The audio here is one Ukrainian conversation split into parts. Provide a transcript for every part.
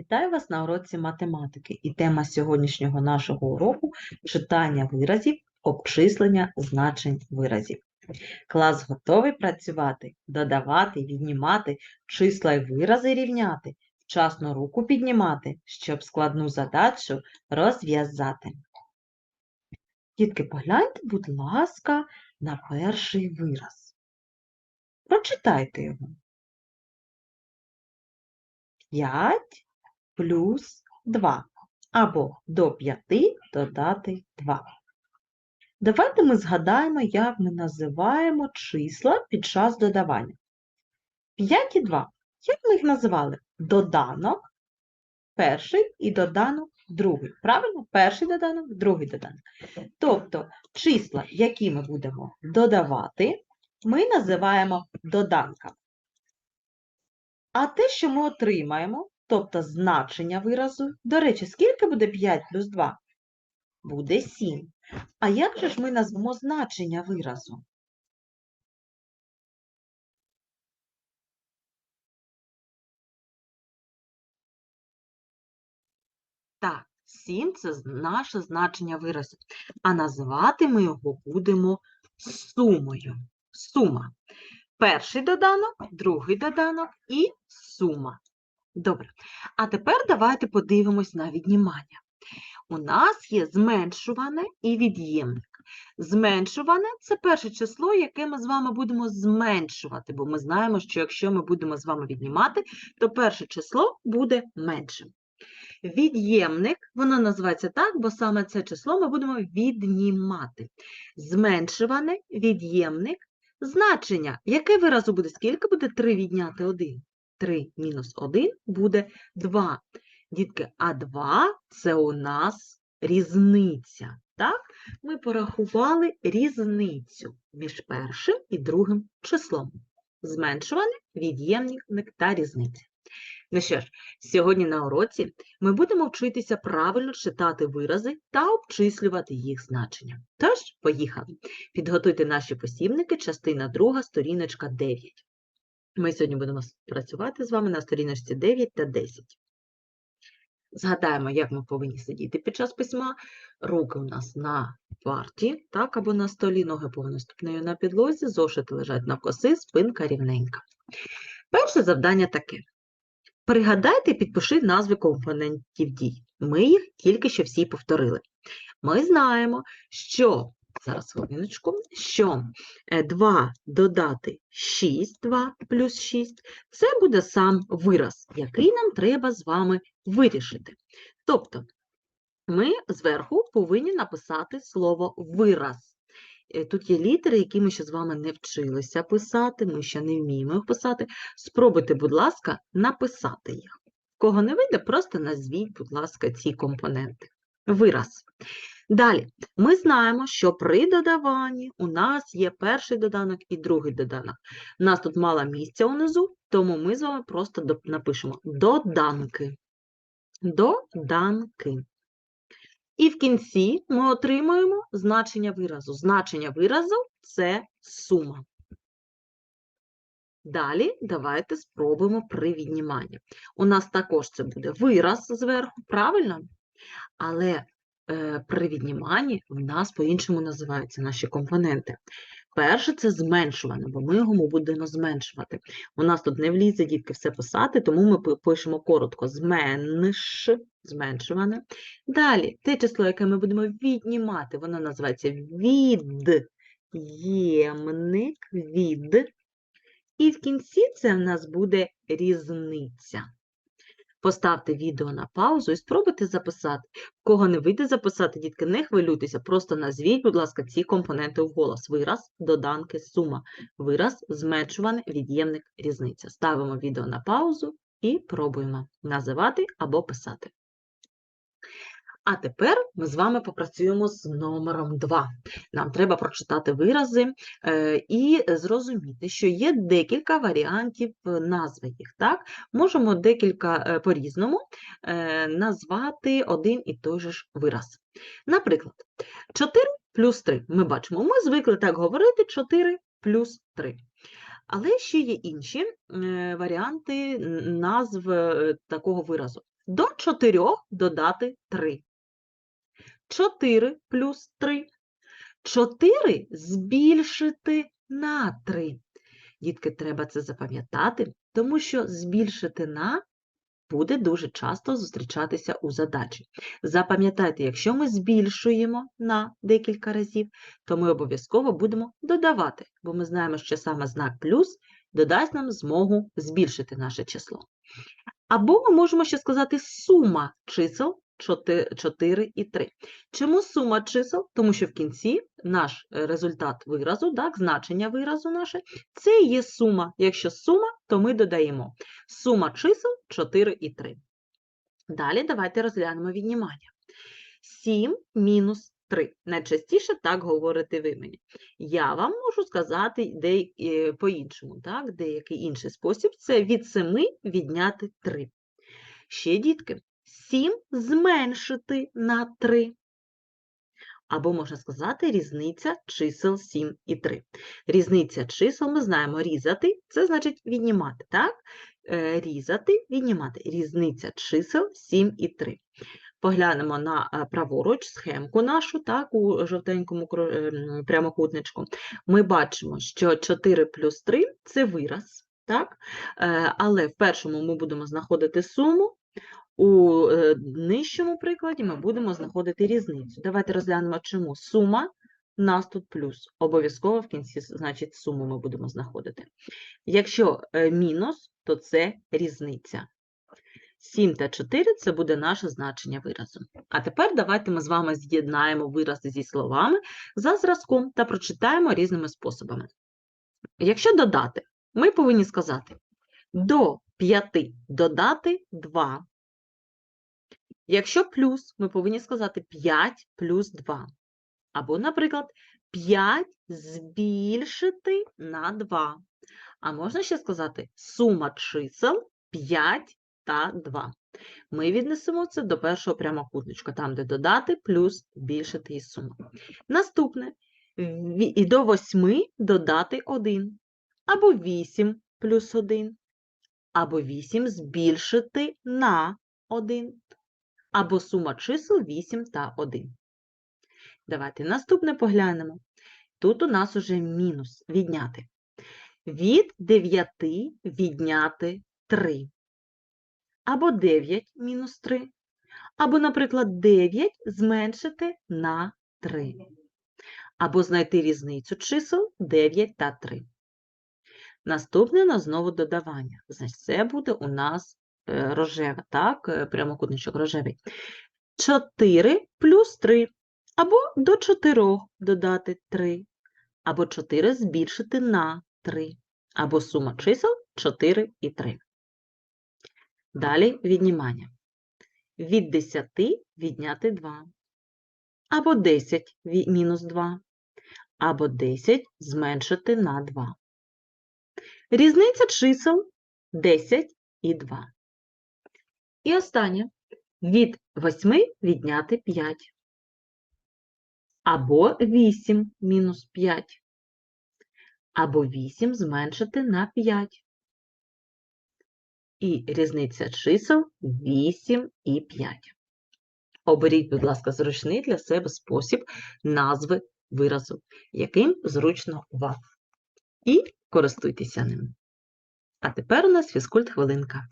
Вітаю вас на уроці математики. І тема сьогоднішнього нашого уроку читання виразів, обчислення значень виразів. Клас готовий працювати, додавати, віднімати, числа й вирази рівняти, вчасно руку піднімати, щоб складну задачу розв'язати. Дітки, погляньте, будь ласка, на перший вираз. Прочитайте його. 5 плюс 2. Або до 5 додати 2. Давайте ми згадаємо, як ми називаємо числа під час додавання. 5 і 2. Як ми їх називали? Доданок перший і доданок другий. Правильно? Перший доданок, другий доданок. Тобто числа, які ми будемо додавати, ми називаємо доданками. А те, що ми отримаємо, тобто значення виразу, до речі, скільки буде 5 плюс 2? Буде 7. А як же ж ми назвемо значення виразу? Так, 7 – це наше значення виразу. А називати ми його будемо сумою. Сума. Перший доданок, другий доданок і сума. Добре. А тепер давайте подивимось на віднімання. У нас є зменшуване і від'ємник. Зменшуване – це перше число, яке ми з вами будемо зменшувати, бо ми знаємо, що якщо ми будемо з вами віднімати, то перше число буде меншим. Від'ємник, воно називається так, бо саме це число ми будемо віднімати. Зменшуване, від'ємник, значення. Яке виразу буде? Скільки буде 3 відняти 1? 3 мінус 1 буде 2. Дітки, а 2 – це у нас різниця. Так? Ми порахували різницю між першим і другим числом. Зменшуване, від'ємник та різниця. Ну що ж, сьогодні на уроці ми будемо вчитися правильно читати вирази та обчислювати їх значення. Тож, поїхали. Підготуйте наші посібники, частина 2, сторіночка 9. Ми сьогодні будемо працювати з вами на сторіночці 9 та 10. Згадаємо, як ми повинні сидіти під час письма. Руки у нас на парті, так, або на столі, ноги повинні ступнею на підлозі, зошити лежать на коси, спинка рівненька. Перше завдання таке. Пригадайте і підпиши назви компонентів дій. Ми їх тільки що всі повторили. Ми знаємо, що, зараз хвилиночку, що 2 додати 6, 2 плюс 6, це буде сам вираз, який нам треба з вами вирішити. Тобто, ми зверху повинні написати слово вираз. Е, Тут є літери, які ми ще з вами не вчилися писати, ми ще не вміємо їх писати. Спробуйте, будь ласка, написати їх. Кого не вийде, просто назвіть, будь ласка, ці компоненти. Вираз. Далі, ми знаємо, що при додаванні у нас є перший доданок і другий доданок. У нас тут мало місця унизу, тому ми з вами просто напишемо доданки. Доданки. І в кінці ми отримуємо значення виразу. Значення виразу – це сума. Далі давайте спробуємо при відніманні. У нас також це буде вираз зверху, правильно? Але при відніманні в нас по-іншому називаються наші компоненти. Перше це зменшуване, бо ми його будемо зменшувати. У нас тут не влізе, дітки, все писати, тому ми пишемо коротко зменш, зменшуване. Далі, те число, яке ми будемо віднімати, воно називається від'ємник, від. І в кінці це в нас буде різниця. Поставте відео на паузу і спробуйте записати. Кого не вийде записати, дітки, не хвилюйтеся, просто назвіть, будь ласка, ці компоненти в голос. Вираз, доданки, сума. Вираз, зменшуване, від'ємник, різниця. Ставимо відео на паузу і пробуємо називати або писати. А тепер ми з вами попрацюємо з номером 2. Нам треба прочитати вирази е, і зрозуміти, що є декілька варіантів назви їх. Так? Можемо декілька е, по-різному е, назвати один і той же ж вираз. Наприклад, 4 плюс 3. Ми бачимо, ми звикли так говорити 4 плюс 3. Але ще є інші варіанти назв такого виразу. До 4 додати 3. 4 плюс 3. 4 збільшити на 3. Дітки, треба це запам'ятати, тому що збільшити на буде дуже часто зустрічатися у задачі. Запам'ятайте, якщо ми збільшуємо на декілька разів, то ми обов'язково будемо додавати, бо ми знаємо, що саме знак плюс додасть нам змогу збільшити наше число. Або ми можемо ще сказати сума чисел 4 і 3. Чому сума чисел? Тому що в кінці наш е, результат виразу, так, значення виразу наше, це є сума. Якщо сума, то ми додаємо сума чисел 4 і 3. Далі давайте розглянемо віднімання. 7 мінус 3. Найчастіше так говорите ви мені. Я вам можу сказати е, по-іншому, деякий інший спосіб це від 7 відняти 3. Ще, дітки, 7 зменшити на 3. Або, можна сказати, різниця чисел 7 і 3. Різниця чисел ми знаємо різати, це значить віднімати, так? Е, Різати, віднімати. Різниця чисел 7 і 3. Поглянемо на е, праворуч схемку нашу, так, у жовтенькому ем, прямокутничку. Ми бачимо, що 4 плюс 3 – це вираз, так? Е, але в першому ми будемо знаходити суму, у е, нижчому прикладі ми будемо знаходити різницю. Давайте розглянемо, чому сума нас тут плюс. Обов'язково в кінці, значить, суму ми будемо знаходити. Якщо е, мінус, то це різниця. 7 та 4 – це буде наше значення виразу. А тепер давайте ми з вами з'єднаємо вирази зі словами за зразком та прочитаємо різними способами. Якщо додати, ми повинні сказати до 5 додати 2. Якщо плюс, ми повинні сказати 5 плюс 2. Або, наприклад, 5 збільшити на 2. А можна ще сказати сума чисел 5 та 2. Ми віднесемо це до першого прямокутничка, там, де додати плюс збільшити і сума. Наступне і до 8 додати 1. Або 8 плюс 1. Або 8 збільшити на 1 або сума чисел 8 та 1. Давайте наступне поглянемо. Тут у нас уже мінус відняти. Від 9 відняти 3. Або 9 мінус 3. Або, наприклад, 9 зменшити на 3. Або знайти різницю чисел 9 та 3. Наступне у нас знову додавання. Значить, це буде у нас е, рожеве, так, е, прямокутничок рожевий. 4 плюс 3. Або до 4 додати 3. Або 4 збільшити на 3. Або сума чисел 4 і 3. Далі віднімання. Від 10 відняти 2. Або 10 мінус 2. Або 10 зменшити на 2. Різниця чисел 10 і 2. І останнє. Від 8 відняти 5. Або 8 мінус 5. Або 8 зменшити на 5. І різниця чисел 8 і 5. Оберіть, будь ласка, зручний для себе спосіб назви виразу, яким зручно вам. І користуйтеся ним. А тепер у нас фізкульт хвилинка.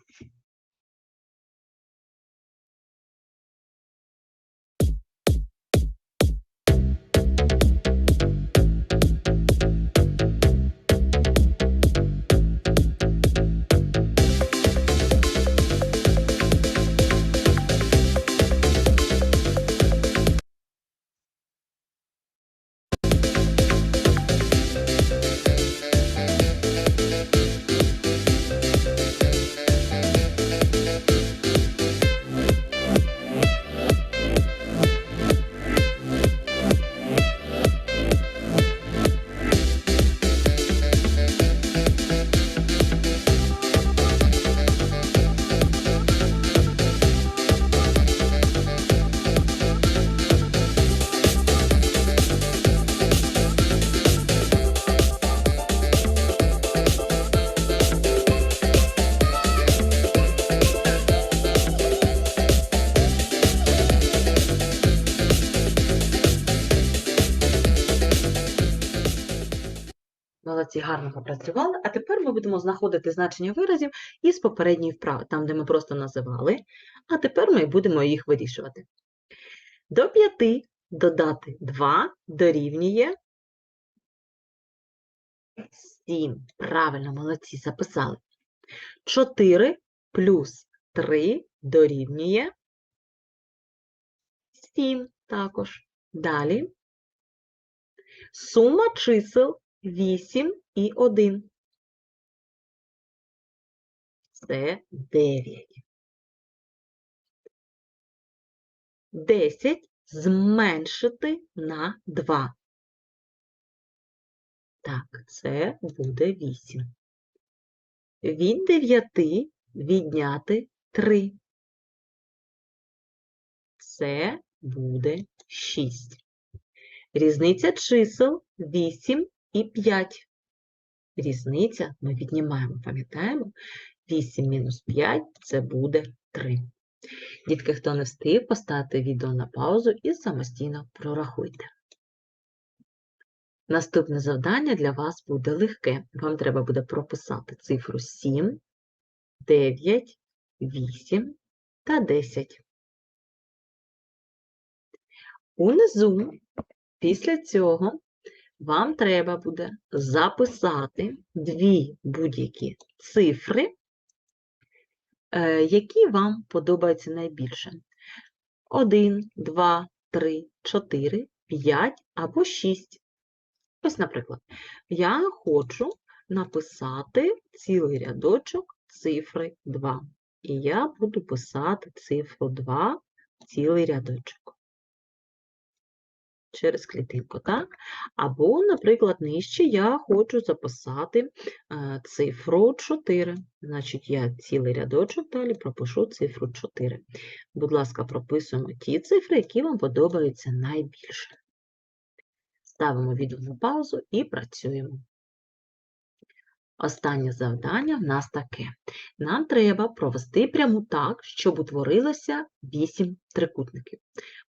Гарно попрацювали. А тепер ми будемо знаходити значення виразів із попередньої вправи, там, де ми просто називали, а тепер ми будемо їх вирішувати. До 5 додати 2 дорівнює 7. Правильно, молодці, записали. 4 плюс 3 дорівнює 7 також. Далі. Сума чисел 8 і 1. Це 9. 10 зменшити на 2. Так, це буде 8. Від 9 відняти 3. Це буде 6. Різниця чисел 8 і 5. Різниця ми віднімаємо, пам'ятаємо? 8 мінус 5 це буде 3. Дітки, хто не встиг, поставте відео на паузу і самостійно прорахуйте. Наступне завдання для вас буде легке. Вам треба буде прописати цифру 7, 9, 8 та 10. Унизу після цього вам треба буде записати дві будь-які цифри, е, які вам подобаються найбільше. 1, 2, 3, 4, 5 або 6. Ось, наприклад, я хочу написати цілий рядочок цифри 2. І я буду писати цифру 2 цілий рядочок через клітинку, так? Або, наприклад, нижче я хочу записати е, цифру 4. Значить, я цілий рядочок далі пропишу цифру 4. Будь ласка, прописуємо ті цифри, які вам подобаються найбільше. Ставимо відео на паузу і працюємо. Останнє завдання в нас таке. Нам треба провести пряму так, щоб утворилося 8 трикутників.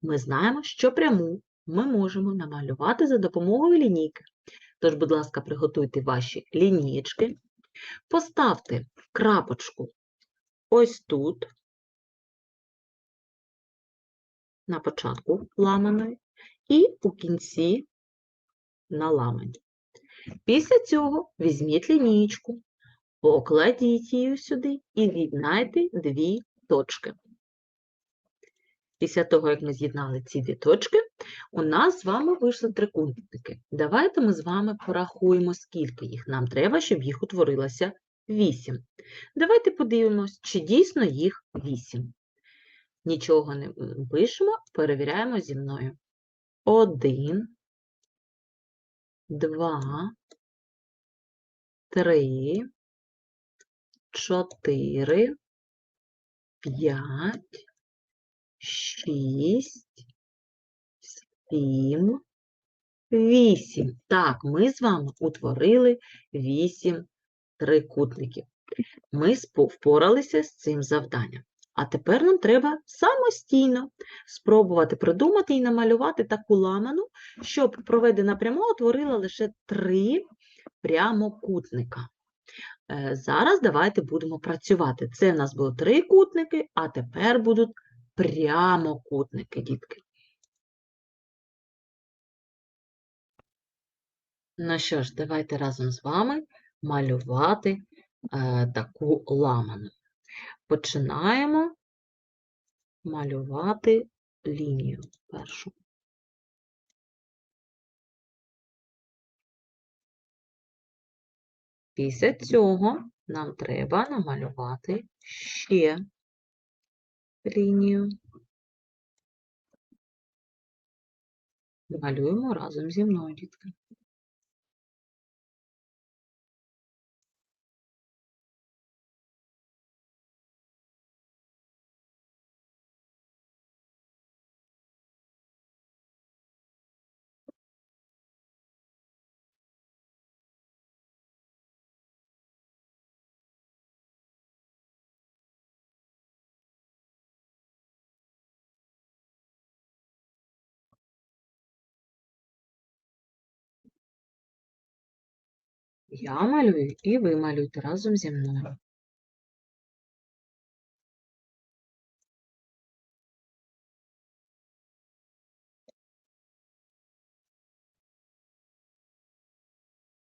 Ми знаємо, що пряму ми можемо намалювати за допомогою лінійки. Тож, будь ласка, приготуйте ваші лінієчки, поставте крапочку ось тут, на початку ламаної, і у кінці на ламані. Після цього візьміть лінієчку, покладіть її сюди і з'єднайте дві точки. Після того, як ми з'єднали ці дві точки, у нас з вами вийшли трикутники. Давайте ми з вами порахуємо, скільки їх нам треба, щоб їх утворилося 8. Давайте подивимось, чи дійсно їх 8. Нічого не пишемо, перевіряємо зі мною. 1, 2, 3, 4, 5, шість, сім, вісім. Так, ми з вами утворили вісім трикутників. Ми впоралися з цим завданням. А тепер нам треба самостійно спробувати придумати і намалювати таку ламану, щоб проведена пряма утворила лише три прямокутника. Е, зараз давайте будемо працювати. Це в нас було три кутники, а тепер будуть прямокутники, дітки. Ну що ж, давайте разом з вами малювати е, таку ламану. Починаємо малювати лінію першу. Після цього нам треба намалювати ще лінію. Малюємо разом зі мною, дітки. Я малюю і ви малюйте разом зі мною.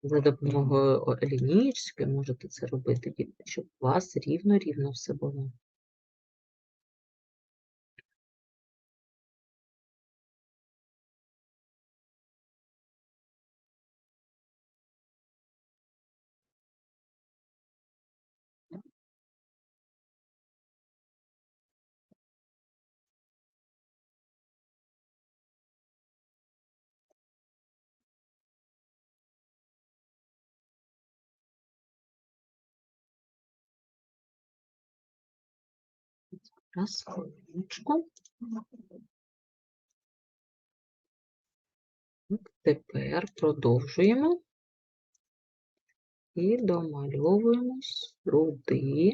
За допомогою лінійки можете це робити, щоб у вас рівно-рівно все було. Раз, хвилиночку. Тепер продовжуємо і домальовуємо сюди.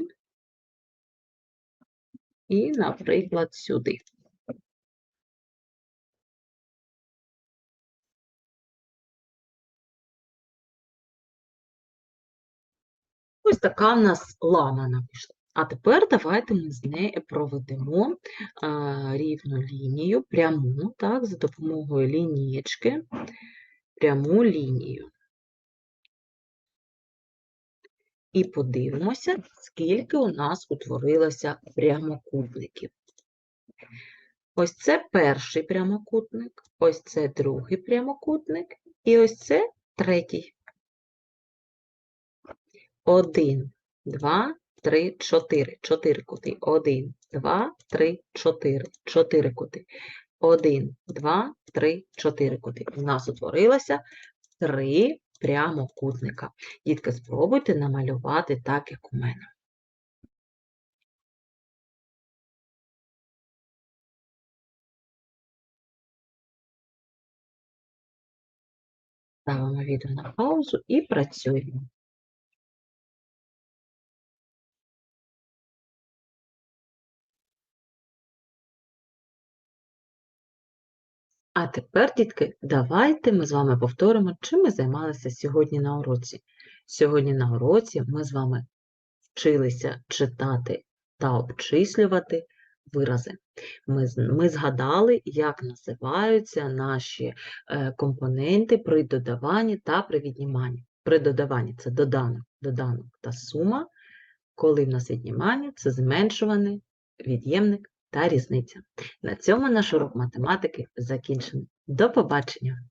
І, наприклад, сюди. Ось така в нас ламана пішла. А тепер давайте ми з нею проведемо рівну лінію, пряму, так, за допомогою лінієчки, пряму лінію. І подивимося, скільки у нас утворилося прямокутників. Ось це перший прямокутник, ось це другий прямокутник, і ось це третій. Один, два, три, чотири. Чотири кути. Один, два, три, чотири. Чотири кути. Один, два, три, чотири кути. У нас утворилося три прямокутника. Дітки, спробуйте намалювати так, як у мене. Ставимо відео на паузу і працюємо. А тепер, дітки, давайте ми з вами повторимо, чим ми займалися сьогодні на уроці. Сьогодні на уроці ми з вами вчилися читати та обчислювати вирази. Ми, ми згадали, як називаються наші е, компоненти при додаванні та при відніманні. При додаванні це доданок, доданок та сума, коли в нас віднімання це зменшуваний від'ємник та різниця. На цьому наш урок математики закінчений. До побачення!